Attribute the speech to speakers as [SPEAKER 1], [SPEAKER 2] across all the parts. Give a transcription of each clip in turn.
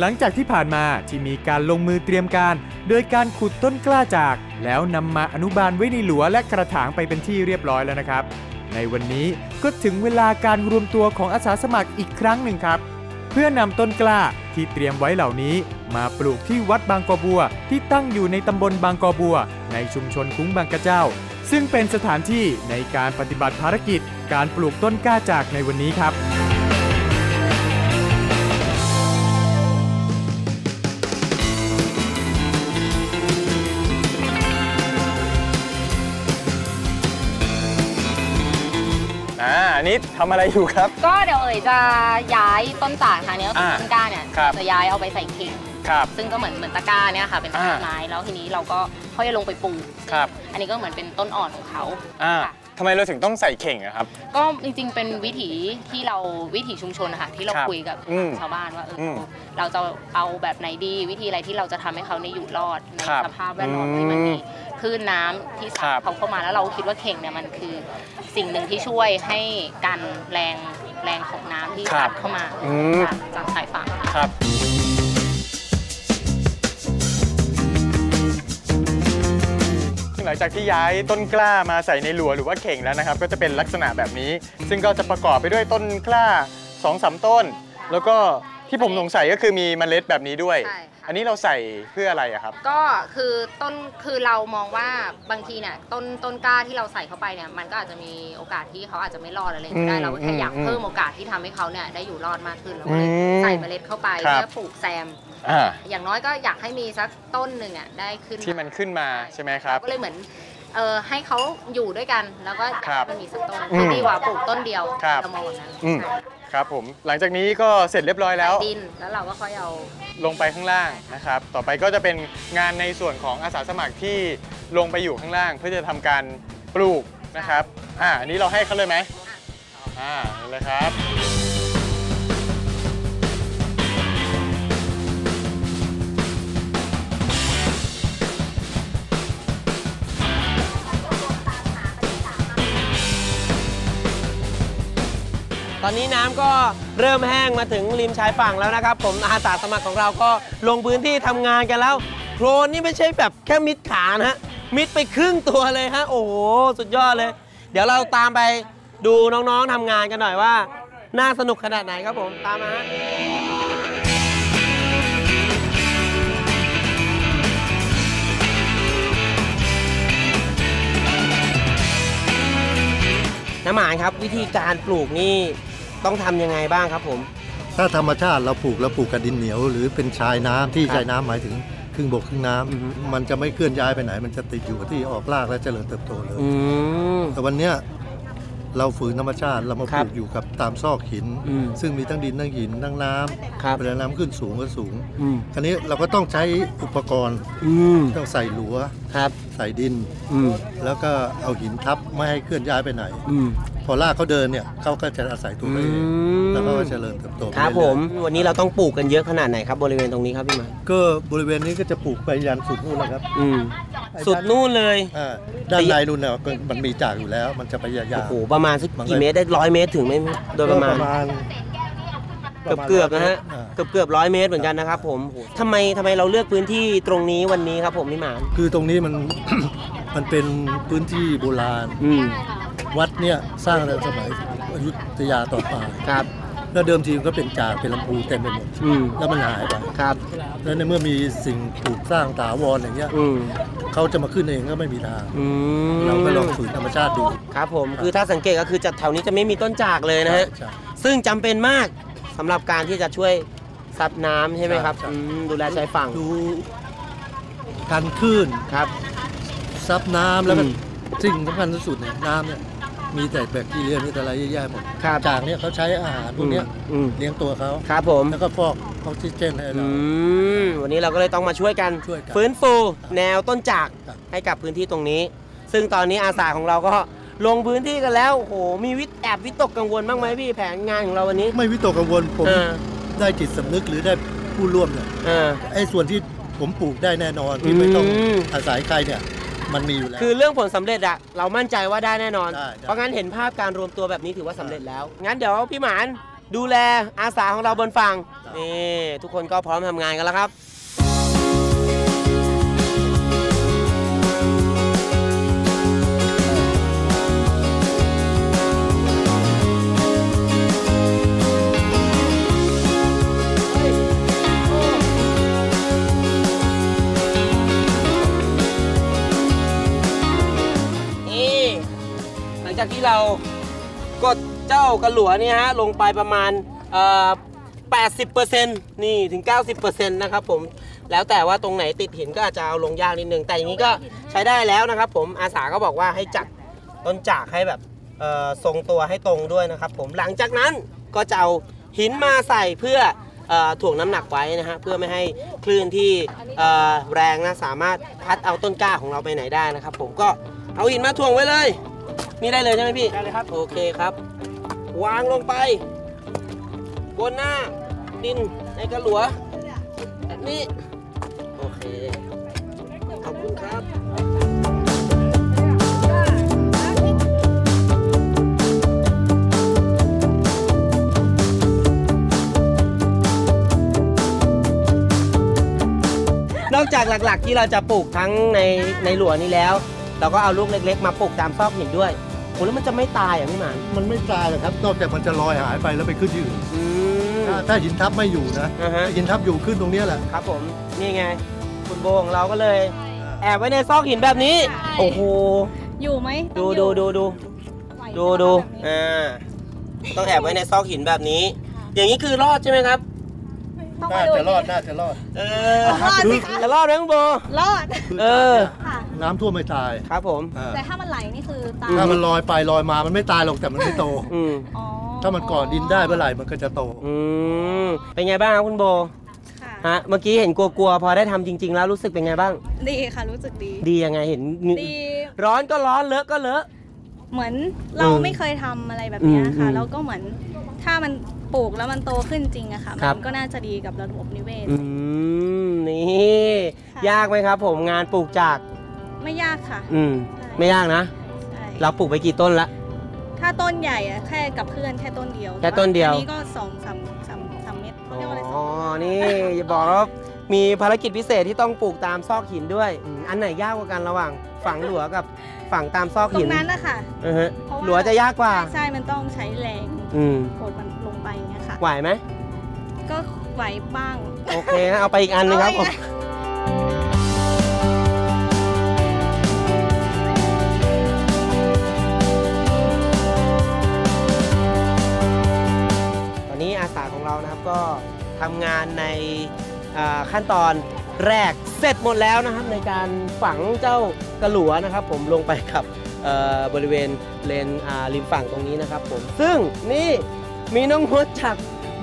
[SPEAKER 1] หลังจากที่ผ่านมาที่มีการลงมือเตรียมการ โดยการขุดต้นกล้าจาก แล้วนำมาอนุบาลไว้ในหลัวและกระถางไปเป็นที่เรียบร้อยแล้วนะครับ ในวันนี้ก็ถึงเวลาการรวมตัวของอาสาสมัครอีกครั้งหนึ่งครับ เพื่อนำต้นกล้าที่เตรียมไว้เหล่านี้ มาปลูกที่วัดบางกอบัว ที่ตั้งอยู่ในตำบลบางกอบัว ในชุมชนคุ้งบางกระเจ้า ซึ่งเป็นสถานที่ในการปฏิบัติภารกิจ การปลูกต้นกล้าจากในวันนี้ครับ
[SPEAKER 2] อ่าอันนี้ทำอะไรอยู่ครับ
[SPEAKER 3] ก็เดี๋ยวเอ๋ยจะย้ายต้นจากค่ะเนี่ยก็คือ
[SPEAKER 2] อ่า
[SPEAKER 3] ต้นกล้าเนี่ย
[SPEAKER 2] ครับ
[SPEAKER 3] จะย้ายเอาไปใส่เข่ง
[SPEAKER 2] ครับ
[SPEAKER 3] ซึ่งก็เหมือนเหมือนตะกร้าเนี่ยค่ะ เป็นต้น
[SPEAKER 2] อ่า
[SPEAKER 3] ไม้แล้วทีนี้เราก็ค่อยลงไปปลูก
[SPEAKER 2] ครับ
[SPEAKER 3] อันนี้ก็เหมือนเป็นต้นอ่อนของเขา
[SPEAKER 2] อ่า
[SPEAKER 3] ค่ะ
[SPEAKER 2] ทำไมเราถึงต้องใส่เข่งอะครับ
[SPEAKER 3] ก็จริงๆ เป็นวิถีที่เราวิถีชุมชนนะคะที่เรา
[SPEAKER 2] ครับ
[SPEAKER 3] คุยกับ
[SPEAKER 2] อืม
[SPEAKER 3] ชาวบ้านว่าเอออ
[SPEAKER 2] ม
[SPEAKER 3] เราจะเอาแบบไหนดี วิธีอะไรที่เราจะทำให้เขาในยอยู่รอดใน
[SPEAKER 2] ครับ
[SPEAKER 3] สภาพแวดล้อมที่มัน
[SPEAKER 2] อืม
[SPEAKER 3] มี คลื่นน้ำที่
[SPEAKER 2] ครั
[SPEAKER 3] ซัด
[SPEAKER 2] บ
[SPEAKER 3] เขาเข้ามาแล้วเราคิดว่าเข่งเนี่ยมันคือสิ่งหนึ่งที่ช่วยให้กันแรงแรงของน้ำที่ซัดเข้ามา
[SPEAKER 2] อืม
[SPEAKER 3] ค่ะจากชายฝั่ง
[SPEAKER 2] ครับหลังจากที่ย้ายต้นกล้ามาใส่ในหลัวหรือว่าเข่งแล้วนะครับ ก็จะเป็นลักษณะแบบนี้ ซึ่งก็จะประกอบไปด้วยต้นกล้า2อสต้น แล้วก็ ที่ผมสงสัยก็คือมีเมล็ดแบบนี้ด้วย
[SPEAKER 3] ใช่ค่ะ
[SPEAKER 2] อันนี้เราใส่เพื่ออะไรอะครับ
[SPEAKER 3] ก็คือต้นคือเรามองว่าบางทีเนี่ยต้นต้นกล้าที่เราใส่เข้าไปเนี่ยมันก็อาจจะมีโอกาสที่เขาอาจจะไม่รอดอะไรก็ได้
[SPEAKER 2] อืม
[SPEAKER 3] เราก็แค่อยาก
[SPEAKER 2] อืม
[SPEAKER 3] เพิ่มโอกาสที่ทำให้เขาเนี่ยได้อยู่รอดมากขึ้นเราก็เลย
[SPEAKER 2] อืม
[SPEAKER 3] ใส่เมล็ดเข้าไป
[SPEAKER 2] ครับ
[SPEAKER 3] เพื่อปลูกแซม
[SPEAKER 2] อ่า
[SPEAKER 3] อย่างน้อยก็อยากให้มีสักต้นหนึ่งอะได้ขึ้น
[SPEAKER 2] ที่มันขึ้นมาใช่ไหมครับ
[SPEAKER 3] ก็เลยเหมือนเออให้เขาอยู่ด้วยกันแล้วก็
[SPEAKER 2] ครับ
[SPEAKER 3] มันมีสักต้น
[SPEAKER 2] อืม
[SPEAKER 3] ที่ดีกว่าปลูกต้นเดียว
[SPEAKER 2] ครับ
[SPEAKER 3] เรามองแบบนั้น
[SPEAKER 2] อืม
[SPEAKER 3] ใช่
[SPEAKER 2] ครับผมหลังจากนี้ก็เสร็จเรียบร้อยแล้ว
[SPEAKER 3] ใส่ดินแล้วเราก็ค่อยเอา
[SPEAKER 2] ลงไปข้างล่างนะครับ ต่อไปก็จะเป็นงานในส่วนของอาสาสมัครที่ลงไปอยู่ข้างล่าง เพื่อจะทำการปลูกนะครับ อ่า อันนี้เราให้เขาเลยไหมอ่าเอาเลยครับ
[SPEAKER 4] ตอนนี้น้ำก็เริ่มแห้งมาถึงริมชายฝั่งแล้วนะครับ ผมอาสาสมัครของเราก็ลงพื้นที่ทำงานกันแล้ว โครนนี่ไม่ใช่แบบแค่มิดขานะฮะมิดไปครึ่งตัวเลยฮะโอ้โหสุดยอดเลย เดี๋ยวเราตามไปดูน้องๆทำงานกันหน่อยว่าน่าสนุกขนาดไหนครับผมตามมาฮะน้ำหมานครับวิธีการปลูกนี่ ต้องทำยังไงบ้างครับผม
[SPEAKER 5] ถ้าธรรมชาติเราปลูกเราปลูกกับดินเหนียว หรือเป็นชายน้ำที่
[SPEAKER 4] ครับ
[SPEAKER 5] ชายน้ำหมายถึงครึ่งบกครึ่งน้ำ
[SPEAKER 4] อือฮึ
[SPEAKER 5] มันจะไม่เคลื่อนย้ายไปไหน มันจะติดอยู่กับที่ออกรากและเจริญเติบโตเลย
[SPEAKER 4] อืม
[SPEAKER 5] แต่วันเนี้ยเราฝืนธรรมชาติเรามา
[SPEAKER 4] ค
[SPEAKER 5] ป
[SPEAKER 4] รับ
[SPEAKER 5] ลูกอยู่กับตามซอกหิน
[SPEAKER 4] อืม
[SPEAKER 5] ซึ่งมีทั้งดินทั้งหินทั้งน้ำ
[SPEAKER 4] ครับ
[SPEAKER 5] เวลาน้ำขึ้นสูงก็สูง
[SPEAKER 4] อืม
[SPEAKER 5] คราวนี้เราก็ต้องใช้อุปกรณ์
[SPEAKER 4] อืม
[SPEAKER 5] ต้องใส่หลัว
[SPEAKER 4] ครับ
[SPEAKER 5] ใส่ดิน
[SPEAKER 4] อืม
[SPEAKER 5] แล้วก็เอาหินทับไม่ให้เคลื่อนย้ายไปไหน
[SPEAKER 4] อืม
[SPEAKER 5] พ อรากเขาเดินเนี่ยเขาก็จะอาศัยตัวเขาเองแล้วก็เจริญเติบโตไป
[SPEAKER 4] ครับ
[SPEAKER 5] เอยๆ
[SPEAKER 4] ผมวันนี้เราต้องปลูกกันเยอะขนาดไหนครับบริเวณตรงนี้ครับพี่หมา
[SPEAKER 5] ก็บริเวณนี้ก็จะปลูกไปยันสุดนู่นนะครับ
[SPEAKER 4] อืมสุดนู่นเลย
[SPEAKER 5] อ่าด้านในนู่นเนี่ยก็มันมีจากอยู่แล้ว มันจะไปยา
[SPEAKER 4] โอ้
[SPEAKER 5] ว
[SPEAKER 4] โหประมาณสัก
[SPEAKER 5] มันก็
[SPEAKER 4] กี่เมตรได้ร้อยเมตรถึงไหมโดยประมาณ เกือบเกือบๆนะฮะ
[SPEAKER 5] อ่า
[SPEAKER 4] เกือบเกือบร้อยเมตรเหมือนกันนะครับผมโอ้โหทำไมทำไมเราเลือกพื้นที่ตรงนี้วันนี้ครับผมพี่หมาน
[SPEAKER 5] คือตรงนี้มัน มันเป็นพื้นที่โบราณ
[SPEAKER 4] อืม
[SPEAKER 5] วัดเนี่ยสร้างในสมัยอยุธยาต่อมา
[SPEAKER 4] ครับ
[SPEAKER 5] แล้วเดิมทีมันก็เป็นจากเป็นลำพูเต็มไปหมด
[SPEAKER 4] อืม
[SPEAKER 5] แล้วมันหายไป
[SPEAKER 4] ครับ
[SPEAKER 5] แล้วในเมื่อมีสิ่งปลูกสร้างถาวรอย่างเงี้ย
[SPEAKER 4] อืม
[SPEAKER 5] เขาจะมาขึ้นเองก็ไม่มีทาง
[SPEAKER 4] อืม
[SPEAKER 5] เราก็ลองฝืนธรรมชาติดู
[SPEAKER 4] ครับผมคือถ้าสังเกตก็คือจะแถวนี้จะไม่มีต้นจากเลยนะฮะ
[SPEAKER 5] ใช่
[SPEAKER 4] ซึ่งจำเป็นมากสำหรับการที่จะช่วยซับน้ำใช่ไหมครับ
[SPEAKER 5] ใช่
[SPEAKER 4] อืมดูแลชายฝั่ง
[SPEAKER 5] ดูกันคลื่น
[SPEAKER 4] ครับ
[SPEAKER 5] ซับน้ำแล้วก็
[SPEAKER 4] อืม
[SPEAKER 5] สิ่งสำคัญที่สุดเนี่ยน้ำเนี่ย มีแต่แบคทีเรียมีแต่อะไรแย่ๆหมด
[SPEAKER 4] ครับ
[SPEAKER 5] จากเนี่ยเขาใช้อาหารพวกเนี้ย
[SPEAKER 4] อืม
[SPEAKER 5] เลี้ยงตัวเขา
[SPEAKER 4] ครับผม
[SPEAKER 5] แล้วก็ฟอกออกซิเจนให้
[SPEAKER 4] อื
[SPEAKER 5] เรา
[SPEAKER 4] มวันนี้เราก็เลยต้องมาช่วยกัน
[SPEAKER 5] ช่วยกัน
[SPEAKER 4] ฟื้นฟูแนวต้นจาก
[SPEAKER 5] ครับ
[SPEAKER 4] ให้กับพื้นที่ตรงนี้ ซึ่งตอนนี้อาสาของเราก็ลงพื้นที่กันแล้วโอ้โหมีวิตแอบวิตกกังวลบ้างไหมพี่แผนงานของเราวันนี้
[SPEAKER 5] ไม่วิตกกังวลผม
[SPEAKER 4] เออ
[SPEAKER 5] ได้จิตสำนึกหรือได้ผู้ร่วมเนี่ย
[SPEAKER 4] เออ
[SPEAKER 5] ไอ้ส่วนที่ผมปลูกได้แน่นอนที่ไม่ต้อง
[SPEAKER 4] อืม
[SPEAKER 5] อาศัยใครเนี่ย มันมีอยู่แล้ว
[SPEAKER 4] คือเรื่องผลสำเร็จอะเรามั่นใจว่าได้แน่นอน
[SPEAKER 5] ได้ได้
[SPEAKER 4] เพราะงั้นเห็นภาพการรวมตัวแบบนี้ถือว่าสำเร็จแล้ว งั้นเดี๋ยวพี่หมานดูแลอาสาของเราบนฝั่งนี่ทุกคนก็พร้อมทำงานกันแล้วครับ ที่เรากดเจ้ากระหลัวนี่ฮะลงไปประมาณเอ่อ80%นี่ถึง 90%นะครับผมแล้วแต่ว่าตรงไหนติดหินก็อาจจะเอาลงยากนิดนึง แต่อย่างนี้ก็ใช้ได้แล้วนะครับผมอาสาก็บอกว่าให้จัดต้นจากให้แบบเอ่อทรงตัวให้ตรงด้วยนะครับผมหลังจากนั้นก็จะเอาหินมาใส่เพื่อเอ่อถ่วงน้ำหนักไว้นะฮะเพื่อไม่ให้คลื่นที่เอ่อแรงนะสามารถพัดเอาต้นกล้าของเราไปไหนได้นะครับผมก็เอาหินมาถ่วงไว้เลย นี่ได้เลยใช่ไหมพี่ ได้เลยครับ โอเคครับ วางลงไป บนหน้า ดินในกระหลัวแบบนี้ โอเค ขอบคุณครับนอกจากหลักๆที่เราจะปลูกทั้งในในหลัวนี้แล้ว เราก็เอาลูกเล็กๆ มาปลูกตามซอกหินด้วยโอ้แล้วมันจะไม่ตายอะพี่หมาน
[SPEAKER 5] มันไม่ตายหรอกครับ นอกจากมันจะลอยหายไปแล้วไปขึ้นที่อื่น
[SPEAKER 4] อืม
[SPEAKER 5] ถ้าถ้าหินทับไม่อยู่นะ
[SPEAKER 4] อ่าฮะ
[SPEAKER 5] ถ้าหินทับอยู่ขึ้นตรงเนี้ยแหละ
[SPEAKER 4] ครับผม นี่ไง คุณโบของเราก็เลย แอบไว้ในซอกหินแบบนี้
[SPEAKER 6] ใช่
[SPEAKER 4] โอ้โห
[SPEAKER 6] อยู่ไหม
[SPEAKER 4] ดู
[SPEAKER 6] ต้องอ
[SPEAKER 4] ดู
[SPEAKER 6] ยู่
[SPEAKER 4] ดูดู
[SPEAKER 6] ไหว
[SPEAKER 4] ดู
[SPEAKER 6] ใช่ปะ
[SPEAKER 4] ดู
[SPEAKER 6] แบบนี้
[SPEAKER 4] อ่า ต้องแอบไว้ในซอกหินแบบนี้ อย่างนี้คือรอดใช่ไหมครับ
[SPEAKER 6] ต้อง
[SPEAKER 5] น่า
[SPEAKER 6] มาดู
[SPEAKER 5] จะรอดน่าจะรอด
[SPEAKER 4] เออ
[SPEAKER 6] รอดสิคะ
[SPEAKER 4] จะรอดไหมคุณโบ
[SPEAKER 6] รอด
[SPEAKER 4] เออ
[SPEAKER 6] ค่ะ
[SPEAKER 5] น้ำท่วมไม่ตาย
[SPEAKER 4] ครับผม
[SPEAKER 5] อ่า
[SPEAKER 6] แต่ถ้ามันไหลนี่คือตาย
[SPEAKER 5] ถ้ามันลอยไปลอยมามันไม่ตายหรอกแต่มันไม่โต
[SPEAKER 4] อืม
[SPEAKER 6] อ๋อ
[SPEAKER 5] ถ้ามันก่อดินได้เมื่อไหร่มันก็จะโต
[SPEAKER 4] อืมเป็นไงบ้างครับคุณโบ
[SPEAKER 6] ค่ะ
[SPEAKER 4] ฮะเมื่อกี้เห็นกลัวๆพอได้ทำจริง ๆ แล้วรู้สึกเป็นไงบ้าง
[SPEAKER 6] ดีค่ะรู้สึกดี
[SPEAKER 4] ดียังไงเห็น
[SPEAKER 6] ดี
[SPEAKER 4] ร้อนก็ร้อนเลอะก็เลอะ
[SPEAKER 6] เหมือนเรา
[SPEAKER 4] อืม
[SPEAKER 6] ไม่เคยทำอะไรแบบเนี้ย
[SPEAKER 4] อืม
[SPEAKER 6] ค่ะ
[SPEAKER 4] อืม
[SPEAKER 6] แล้วก็เหมือนถ้ามันปลูกแล้วมันโตขึ้นจริงอะค่ะ
[SPEAKER 4] ครับ
[SPEAKER 6] มันก็น่าจะดีกับระบบนิเวศ
[SPEAKER 4] อืมนี่
[SPEAKER 6] ค่ะ
[SPEAKER 4] ยากไหมครับผมงานปลูกจาก
[SPEAKER 6] ไม่ยากค่ะ
[SPEAKER 4] อืม
[SPEAKER 6] ใช่
[SPEAKER 4] ไม่ยากนะ
[SPEAKER 6] ใช่
[SPEAKER 4] เราปลูกไปกี่ต้นละ
[SPEAKER 6] ถ้าต้นใหญ่อะแค่กับเพื่อนแค่ต้นเดียว
[SPEAKER 4] แค่ต้นเดียว
[SPEAKER 6] อันนี้ก็สองสามสามสามเม็ด
[SPEAKER 4] อ๋
[SPEAKER 6] เรียกว่าอะไรส
[SPEAKER 4] อ
[SPEAKER 6] อง
[SPEAKER 4] นี่อย่าบอกว่ามีภารกิจพิเศษที่ต้องปลูกตามซอกหินด้วยอืมอันไหนยากกว่ากันระหว่างฝังหลัวกับฝังตามซอก
[SPEAKER 6] ตร
[SPEAKER 4] หิน
[SPEAKER 6] งนั้นนะคะ
[SPEAKER 4] อือฮะ
[SPEAKER 6] เพราะว่า
[SPEAKER 4] หลัวจะยากกว่า
[SPEAKER 6] ใช่มันต้องใช้แรง
[SPEAKER 4] อืม
[SPEAKER 6] กดมันลงไปอย่างเงี้ยค่ะ
[SPEAKER 4] ไหวไหม
[SPEAKER 6] ก็ไหวบ้าง
[SPEAKER 4] โอเคนะเอาไปอีกอันหนึงครับผม
[SPEAKER 6] เอาอีก
[SPEAKER 4] อนนี้อาสาของเรานะครับ ก็ทำงานในอ่าขั้นตอนแรกเสร็จหมดแล้วนะครับ ในการฝังเจ้ากระหลัวนะครับ ผมลงไปกับเอ่อบริเวณเลนอ่าริมฝั่งตรงนี้นะครับ ผมซึ่งนี่มีน้องมดจาก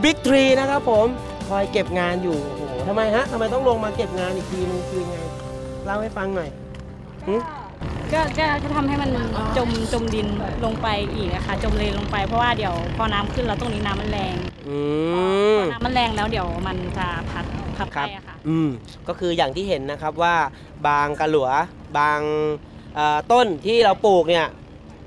[SPEAKER 4] บิ๊กทรีนะครับ ผมคอยเก็บงานอยู่โอ้โหทำไมฮะทำไมต้องลงมาเก็บงานอีกทีนึงคือไงเล่าให้ฟังหน่อยหึ
[SPEAKER 7] ก็ก็ก็ทำให้มันจมจมดินลงไปอีกอะค่ะจมเลนลงไปเพราะว่าเดี๋ยวพอน้ำขึ้นแล้วตรงนี้น้ำมันแรง
[SPEAKER 4] อืม
[SPEAKER 7] น้ำมันแรงแล้วเดี๋ยวมันจะพัดพัด
[SPEAKER 4] ค
[SPEAKER 7] ไป
[SPEAKER 4] รับ
[SPEAKER 7] อะค่ะ
[SPEAKER 4] อืมก็คืออย่างที่เห็นนะครับว่าบางกระหลัวบางเอ่อต้นที่เราปลูกเนี่ย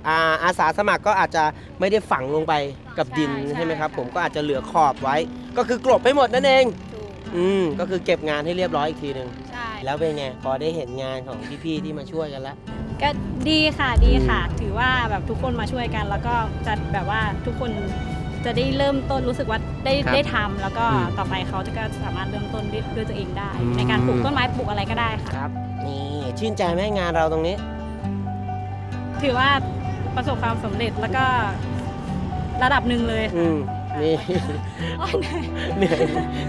[SPEAKER 4] อาอาสาสมัครก็อาจจะไม่ได้ฝังลงไปกับดิน
[SPEAKER 7] ใช่
[SPEAKER 4] ใช่ไหมครับ
[SPEAKER 7] ใช่
[SPEAKER 4] ผมก็อาจจะเหลือขอบไว้ ก็คือกลบไปหมดนั่นเอง
[SPEAKER 6] ถูก
[SPEAKER 4] อืมก็คือเก็บงานให้เรียบร้อยอีกทีหนึ่ง
[SPEAKER 7] ใช่
[SPEAKER 4] แล้วเป็นไงพอได้เห็นงานของพี่ๆที่มาช่วยกันแล้ว
[SPEAKER 7] ก็ดีค่ะดีค่ะ ถือว่าแบบทุกคนมาช่วยกัน แล้วก็จะแบบว่าทุกคนจะได้เริ่มต้นรู้สึกว่าได้
[SPEAKER 4] ครับ
[SPEAKER 7] ได้ทำแล้วก็
[SPEAKER 4] อืม
[SPEAKER 7] ต่อไปเขาจะก็สามารถเริ่มต้นด้วยด้วยตัวเองได้
[SPEAKER 4] อืม
[SPEAKER 7] ในการปลูกต้นไม้ปลูกอะไรก็ได้ค่ะ
[SPEAKER 4] ครับ นี่ชื่นใจไหมงานเราตรงนี้
[SPEAKER 7] ถือว่าประสบความสำเร็จแล้วก็ระดับหนึ่งเลย
[SPEAKER 4] อืม นี่เหนื่อย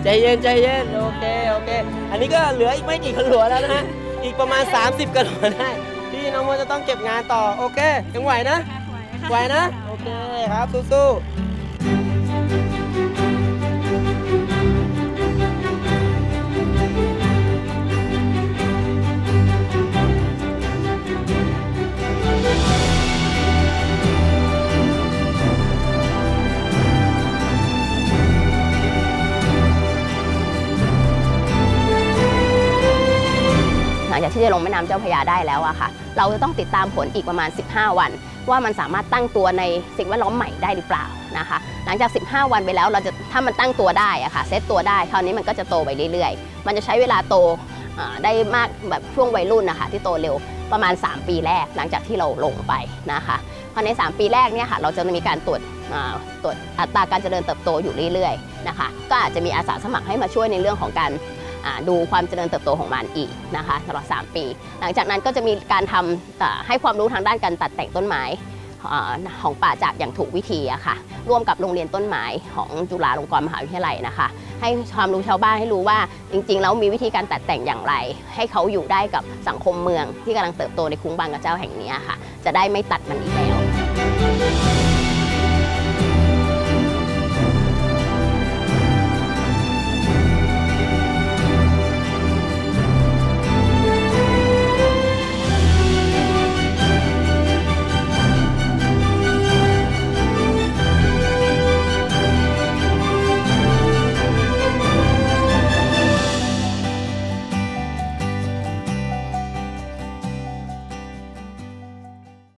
[SPEAKER 4] ใจเย็นใจเย็นโอเคโอเค อันนี้ก็เหลืออีกไม่กี่กระหลัวแล้วนะฮะอีกประมาณ 30กระหลัวได้ที่น้องโมจะต้องเก็บงานต่อโอเคยังไหวนะไหวนะโอเคครับสู้ๆ
[SPEAKER 8] ลังจากที่จะลงแม่น้ำเจ้าพระยาได้แล้วอะค่ะ เราจะต้องติดตามผลอีกประมาณ 15 วัน ว่ามันสามารถตั้งตัวในสิ่งแวดล้อมใหม่ได้หรือเปล่านะคะ หลังจาก 15 วันไปแล้วเราจะถ้ามันตั้งตัวได้อะค่ะเซตตัวได้คราวนี้มันก็จะโตไปเรื่อยๆ มันจะใช้เวลาโตได้มากแบบช่วงวัยรุ่นนะคะที่โตเร็วประมาณ 3 ปีแรกหลังจากที่เราลงไปนะคะพอใน 3 ปีแรกเนี่ยค่ะเราจะมีการตรวจตรวจอัตราการเจริญเติบโตอยู่เรื่อยๆนะคะก็อาจจะมีอาสาสมัครให้มาช่วยในเรื่องของการ ดูความเจริญเติบโตของมันอีกนะคะตลอด 3 ปี หลังจากนั้นก็จะมีการทำอ่าให้ความรู้ทางด้านการตัดแต่งต้นไม้ของป่าจากอย่างถูกวิธีอะค่ะ ร่วมกับโรงเรียนต้นไม้ของจุฬาลงกรณ์มหาวิทยาลัยนะคะ ให้ความรู้ชาวบ้านให้รู้ว่าจริงๆ แล้วมีวิธีการตัดแต่งอย่างไร ให้เขาอยู่ได้กับสังคมเมืองที่กำลังเติบโตในคุ้งบางกระเจ้าแห่งนี้ค่ะ จะได้ไม่ตัดมันอีกแล้ว